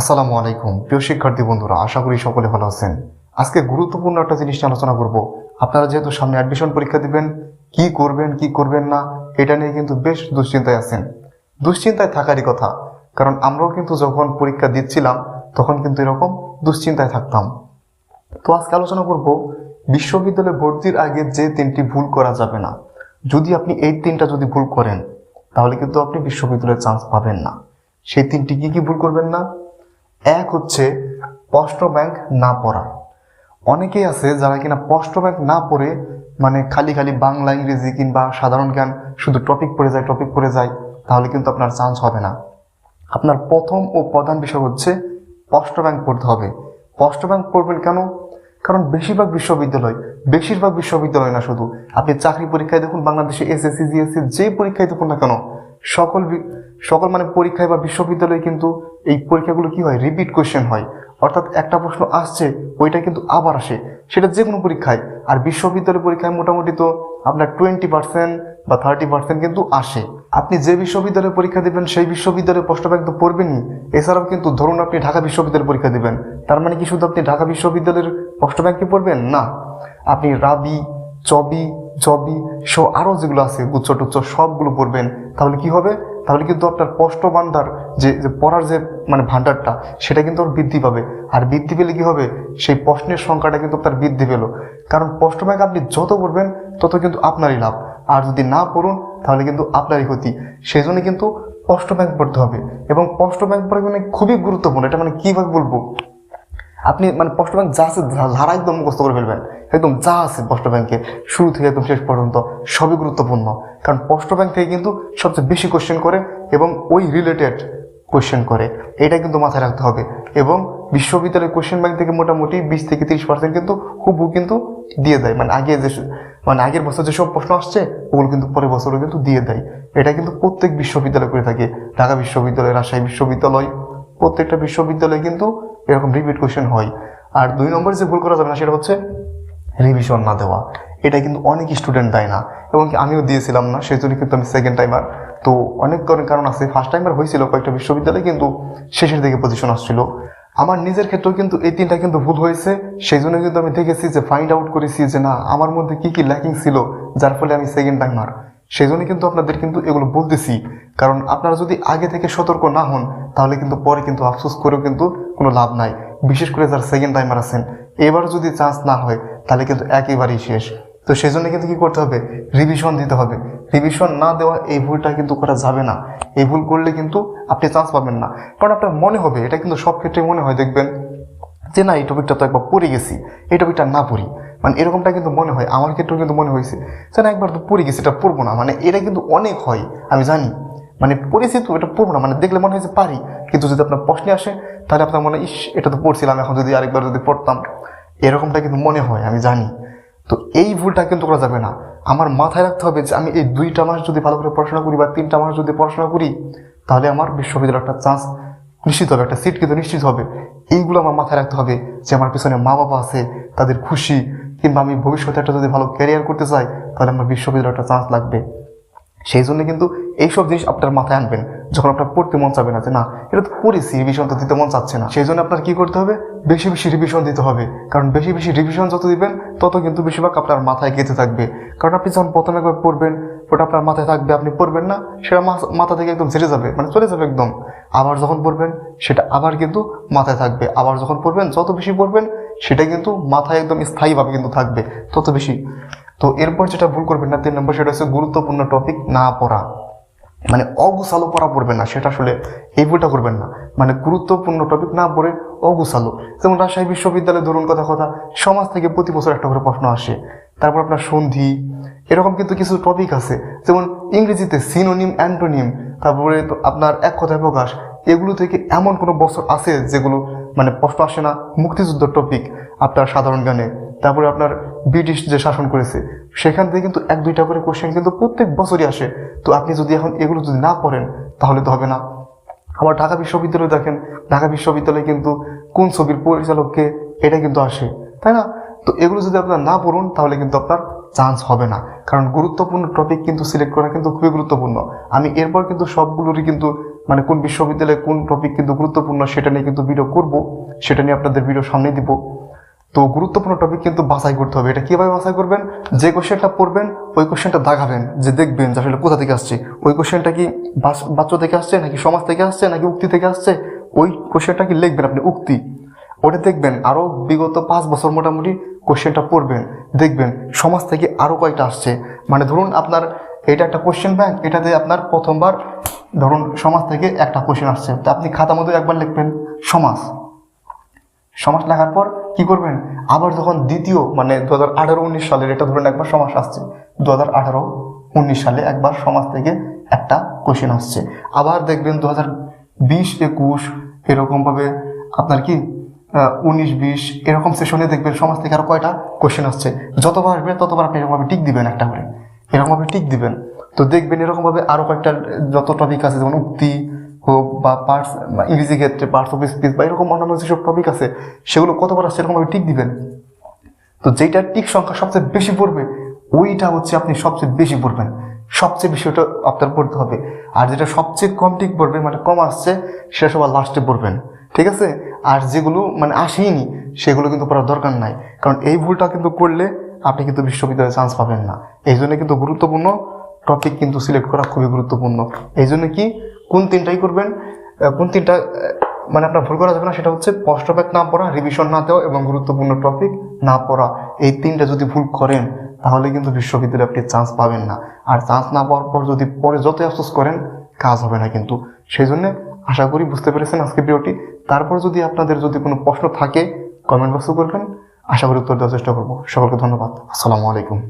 আসসালামু আলাইকুম। প্রিয় শিক্ষার্থী বন্ধুরা, আশা করি সকলে ভালো আছেন। আজকে গুরুত্বপূর্ণ একটা জিনিস আলোচনা করব। আপনারা যেহেতু সামনে অ্যাডমিশন পরীক্ষা দিবেন, কি করবেন কি করবেন না, এটা নিয়ে কিন্তু বেশ দুশ্চিন্তায় আছেন। দুশ্চিন্তায় থাকারই কথা, কারণ আমরাও কিন্তু যখন পরীক্ষা দিচ্ছিলাম, তখন কিন্তু এরকম দুশ্চিন্তায় থাকতাম। তো আজকে আলোচনা করব, বিশ্ববিদ্যালয়ে ভর্তির আগে যে তিনটি ভুল করা যাবে না। যদি আপনি এই তিনটা যদি ভুল করেন, তাহলে কিন্তু আপনি বিশ্ববিদ্যালয়ে চান্স পাবেন না। সেই তিনটি কি কি ভুল করবেন না? এক হচ্ছে প্রশ্ন ব্যাংক না পড়া। অনেকেই আছে যারা কিনা প্রশ্ন ব্যাংক না পড়ে মানে খালি খালি বাংলা, ইংরেজি কিংবা সাধারণ জ্ঞান শুধু টপিক পড়ে যায় টপিক পড়ে যায়, তাহলে কিন্তু আপনার চান্স হবে না। আপনার প্রথম ও প্রধান বিষয় হচ্ছে প্রশ্ন ব্যাংক পড়তে হবে। প্রশ্ন ব্যাংক পড়বেন কেন? কারণ বেশিরভাগ বিশ্ববিদ্যালয় বেশিরভাগ বিশ্ববিদ্যালয় না শুধু। আপনি চাকরি পরীক্ষায় দেখুন বাংলাদেশে এসএসসি জিএসসি যে পরীক্ষায় দেখুন না কেন, সকল সকল মানে পরীক্ষায় বা বিশ্ববিদ্যালয়ে কিন্তু এই পরীক্ষাগুলো কি হয়? রিপিট কোয়েশ্চেন হয়। অর্থাৎ একটা প্রশ্ন আসছে, ওইটা কিন্তু আবার আসে। সেটা যে কোনো পরীক্ষায়। আর বিশ্ববিদ্যালয় পরীক্ষায় মোটামুটি তো আপনার টোয়েন্টি পার্সেন্ট বা থার্টি পার্সেন্ট কিন্তু আসে। আপনি যে বিশ্ববিদ্যালয়ে পরীক্ষা দেবেন, সেই বিশ্ববিদ্যালয়ে প্রশ্ন ব্যাংক তো পড়বেনই। এছাড়াও কিন্তু ধরুন আপনি ঢাকা বিশ্ববিদ্যালয়ে পরীক্ষা দেবেন। তার মানে কি শুধু আপনি ঢাকা বিশ্ববিদ্যালয়ের প্রশ্ন ব্যাংকে পড়বেন? না। আপনি রাবি, চবি জবি সহ আরও যেগুলো আছে, গুচ্ছ টুচ্ছ সবগুলো পড়বেন, তাহলে কি হবে? তাহলে কিন্তু আপনার কষ্ট বান্ধার যে যে পড়ার যে মানে ভান্ডারটা, সেটা কিন্তু বৃদ্ধি পাবে। আর বৃদ্ধি পেলে কী হবে? সেই প্রশ্নের সংখ্যাটা কিন্তু আপনার বৃদ্ধি পেল। কারণ প্রশ্ন ব্যাংক আপনি যত পড়বেন, তত কিন্তু আপনারই লাভ। আর যদি না পড়ুন, তাহলে কিন্তু আপনারই ক্ষতি। সেই জন্য কিন্তু প্রশ্ন ব্যাংক পড়তে হবে। এবং প্রশ্ন ব্যাংক পড়া মানে খুবই গুরুত্বপূর্ণ। এটা মানে কীভাবে বলব? আপনি মানে পোস্ট ব্যাংক যা আছে ধারা একদম মুখস্থ করে ফেলবেন। একদম যা আছে পোস্ট ব্যাংকে শুরু থেকে একদম শেষ পর্যন্ত সবই গুরুত্বপূর্ণ। কারণ পোস্ট ব্যাংক থেকে কিন্তু সবচেয়ে বেশি কোশ্চেন করে এবং ওই রিলেটেড কোশ্চেন করে। এটা কিন্তু মাথায় রাখতে হবে। এবং বিশ্ববিদ্যালয়ের কোশ্চেন ব্যাংক থেকে মোটামুটি বিশ থেকে তিরিশ পার্সেন্ট কিন্তু হুবহু কিন্তু দিয়ে দেয়। মানে আগে যে মানে আগের বছর যেসব প্রশ্ন আসছে, ওগুলো কিন্তু পরের বছরও কিন্তু দিয়ে দেয়। এটা কিন্তু প্রত্যেক বিশ্ববিদ্যালয় করে থাকে। ঢাকা বিশ্ববিদ্যালয়, রাজশাহী বিশ্ববিদ্যালয়, প্রত্যেকটা বিশ্ববিদ্যালয়ে কিন্তু এরকম রিপিট কোশ্চেন হয়। আর দুই নম্বরে যে ভুল করা যাবে না, সেটা হচ্ছে রিভিশন না দেওয়া। এটা কিন্তু অনেক স্টুডেন্ট দেয় না। এবং আমিও দিয়েছিলাম না সেই জন্য কিন্তু আমি সেকেন্ড টাইমার তো অনেক ধরনের কারণ আছে। ফার্স্ট টাইমার হয়েছিল কয়েকটা বিশ্ববিদ্যালয়ে, কিন্তু শেষের দিকে পজিশন আসছিল। আমার নিজের ক্ষেত্রেও কিন্তু এই তিনটা কিন্তু ভুল হয়েছে। সেই জন্য কিন্তু আমি দেখেছি যে ফাইন্ড আউট করেছি যে না, আমার মধ্যে কি কি ল্যাকিং ছিল, যার ফলে আমি সেকেন্ড টাইমার সেই জন্য কিন্তু আপনাদের কিন্তু এগুলো বলতেছি। কারণ আপনারা যদি আগে থেকে সতর্ক না হন, তাহলে কিন্তু পরে কিন্তু আফসোস করেও কিন্তু কোনো লাভ নাই। বিশেষ করে যারা সেকেন্ড টাইমার আছেন, এবার যদি চান্স না হয়, তাহলে কিন্তু একেবারেই শেষ। তো সেই জন্য কিন্তু কি করতে হবে? রিভিশন দিতে হবে। রিভিশন না দেওয়া এই ভুলটা কিন্তু করা যাবে না। এই ভুল করলে কিন্তু আপনি চান্স পাবেন না। কারণ আপনার মনে হবে, এটা কিন্তু সব ক্ষেত্রে মনে হয়, দেখবেন যে না, এই টপিকটা তো একবার পড়ে গেছি, এই টপিকটা না পড়ি। মানে এরকমটা কিন্তু মনে হয়, আমার ক্ষেত্রেও কিন্তু মনে হয়েছে যে না, একবার তো পড়ে গেছি, এটা পড়ব না। মানে এটা কিন্তু অনেক হয়, আমি জানি। মানে পড়েছি তো এটা পড়ব না মানে দেখলে মনে হয় যে পারি। কিন্তু যদি আপনার প্রশ্নে আসে, তাহলে আপনার মনে ইস, এটা তো পড়ছিলাম, এখন যদি আরেকবার যদি পড়তাম। এরকমটা কিন্তু মনে হয়, আমি জানি। তো এই ভুলটা কিন্তু করা যাবে না। আমার মাথায় রাখতে হবে যে আমি এই দুইটা মাস যদি ভালো করে পড়াশোনা করি বা তিনটা মাস যদি পড়াশোনা করি, তাহলে আমার বিশ্ববিদ্যালয়ে একটা চান্স নিশ্চিত হবে, একটা সিট কিন্তু নিশ্চিত হবে। এইগুলো আমার মাথায় রাখতে হবে যে আমার পিছনে মা বাবা আছে, তাদের খুশি, কিংবা আমি ভবিষ্যতে একটা যদি ভালো ক্যারিয়ার করতে চাই, তাহলে আমার বিশ্ববিদ্যালয়ে একটা চান্স লাগবে। সেই জন্য কিন্তু এইসব জিনিস আপনার মাথায় আনবেন, যখন আপনার পড়তে মন চাবে না যে না, এটা তো পড়েছি রিভিশন তো দিতে মন চাচ্ছে না। সেই জন্য আপনার কি করতে হবে? বেশি বেশি রিভিশন দিতে হবে। কারণ বেশি বেশি রিভিশন যত দিবেন, তত কিন্তু বেশিরভাগ আপনার মাথায় গেঁথে থাকবে। কারণ আপনি যখন প্রথমে একবার পড়বেন, ওটা আপনার মাথায় থাকবে, আপনি পড়বেন না, সেটা মাথা থেকে একদম ঝেড়ে যাবে মানে চলে যাবে একদম। আবার যখন পড়বেন, সেটা আবার কিন্তু মাথায় থাকবে। আবার যখন পড়বেন, যত বেশি পড়বেন, সেটা কিন্তু মাথায় একদম স্থায়ীভাবে কিন্তু থাকবে, তত বেশি। তো এরপর যেটা ভুল করবেন না, তিন নম্বর সেটা হচ্ছে গুরুত্বপূর্ণ টপিক না পড়া। মানে অগুছালো পড়া পড়বেন না, সেটা আসলে এই ভুলটা করবেন না। মানে গুরুত্বপূর্ণ টপিক না পড়ে অগুছালো। যেমন রাজশাহী বিশ্ববিদ্যালয়ে ধরুন কথা কথা, সমাজ থেকে প্রতি বছর একটা করে প্রশ্ন আসে। তারপর আপনার সন্ধি, এরকম কিন্তু কিছু টপিক আছে। যেমন ইংরেজিতে সিনোনিম অ্যান্টোনিম তারপরে আপনার এক কথায় প্রকাশ। এগুলো থেকে এমন কোনো বছর আছে যেগুলো মানে প্রশ্ন আসে না, মুক্তিযুদ্ধ টপিক আপনার সাধারণ জ্ঞানে। তারপরে আপনার ব্রিটিশ যে শাসন করেছে, সেখান থেকে কিন্তু এক, দুইটা করে কোশ্চেন কিন্তু প্রত্যেক বছরই আসে। তো আপনি যদি এখন এগুলো যদি না পড়েন, তাহলে তো হবে না। আবার ঢাকা বিশ্ববিদ্যালয়ে দেখেন, ঢাকা বিশ্ববিদ্যালয়ে কিন্তু কোন ছবির পরিচালককে এটা কিন্তু আসে, তাই না? তো এগুলো যদি আপনার না পড়ুন, তাহলে কিন্তু আপনার চান্স হবে না। কারণ গুরুত্বপূর্ণ টপিক কিন্তু সিলেক্ট করা কিন্তু খুবই গুরুত্বপূর্ণ। আমি এরপর কিন্তু সবগুলোরই কিন্তু মানে কোন বিশ্ববিদ্যালয়ে কোন টপিক কিন্তু গুরুত্বপূর্ণ সেটা নিয়ে কিন্তু ভিডিও করব, সেটা নিয়ে আপনাদের ভিডিও সামনে দিব। তো গুরুত্বপূর্ণ টপিক কিন্তু বাছাই করতে হবে। এটা কীভাবে বাছাই করবেন? যে কোশ্চেনটা পড়বেন, ওই কোশ্চেনটা দাগাবেন যে দেখবেন যে আসলে কোথা থেকে আসছে। ওই কোশ্চেনটা কি বাচ্চা থেকে আসছে নাকি সমাজ থেকে আসছে নাকি উক্তি থেকে আসছে? ওই কোশ্চেনটা কি লিখবেন আপনি? উক্তি। ওটা দেখবেন আরও বিগত পাঁচ বছর মোটামুটি কোশ্চেনটা পড়বেন। দেখবেন সমাজ থেকে আরও কয়টা আসছে। মানে ধরুন আপনার, এটা একটা কোশ্চেন ব্যাংক এটাতে আপনার প্রথমবার ধরুন সমাজ থেকে একটা কোশ্চেন আসছে। তো আপনি খাতা মধ্যে একবার লিখবেন, সমাজ। সমাজ লেখার পর কি করবেন? আবার যখন দ্বিতীয় মানে দু হাজার আঠারো উনিশ সালের এটা ধরুন একবার সমাজ আসছে দু হাজার আঠারো উনিশ সালে একবার সমাজ থেকে একটা কোশ্চেন আসছে। আবার দেখবেন দু হাজার বিশ একুশ এরকমভাবে আপনার কি উনিশ বিশ এরকম সেশনে দেখবেন সমাজ থেকে আর কয়টা কোশ্চেন আসছে। যতবার আসবে ততবার আপনি এরকমভাবে টিক দিবেন একটা করে। এরকমভাবে টিক দিবেন। তো দেখবেন এরকমভাবে আরও কয়েকটা, যত টপিক আছে, যেমন উক্তি হোক বা পার্টস ইংরেজি ক্ষেত্রে পার্টস অফ স্পিচ বা এরকম অন্যান্য যেসব টপিক আছে, সেগুলো কতবার আসছে এরকমভাবে টিক দিবেন। তো যেটা টিক সংখ্যা সবচেয়ে বেশি পড়বে, ওইটা হচ্ছে আপনি সবচেয়ে বেশি পড়বেন। সবচেয়ে বেশি ওটা আপনার পড়তে হবে। আর যেটা সবচেয়ে কম টিক পড়বে মানে কম আসছে, সেটা সবার লাস্টে পড়বেন। ঠিক আছে? আর যেগুলো মানে আসেইনি, সেগুলো কিন্তু পড়ার দরকার নাই। কারণ এই ভুলটা কিন্তু করলে আপনি কিন্তু বিশ্ববিদ্যালয়ে চান্স পাবেন না। এই জন্য কিন্তু গুরুত্বপূর্ণ টপিক কিন্তু সিলেক্ট করা খুবই গুরুত্বপূর্ণ। এই জন্য কি, কোন তিনটাই করবেন? কোন তিনটা মানে আপনার ভুল করা যাবে না, সেটা হচ্ছে প্রশ্নপেক না পড়া রিভিশন না দেওয়া এবং গুরুত্বপূর্ণ টপিক না পড়া। এই তিনটা যদি ভুল করেন, তাহলে কিন্তু বিশ্ববিদ্যালয়ে আপনি চান্স পাবেন না। আর চান্স না পাওয়ার পর যদি পরে যতই আফসোস করেন, কাজ হবে না কিন্তু। সেই জন্য আশা করি বুঝতে পেরেছেন আজকে ভিডিওটি। তারপর যদি আপনাদের যদি কোনো প্রশ্ন থাকে কমেন্ট বক্সে করবেন। আশা করি উত্তর দেওয়ার চেষ্টা করব। সকলকে ধন্যবাদ। আসসালামু আলাইকুম।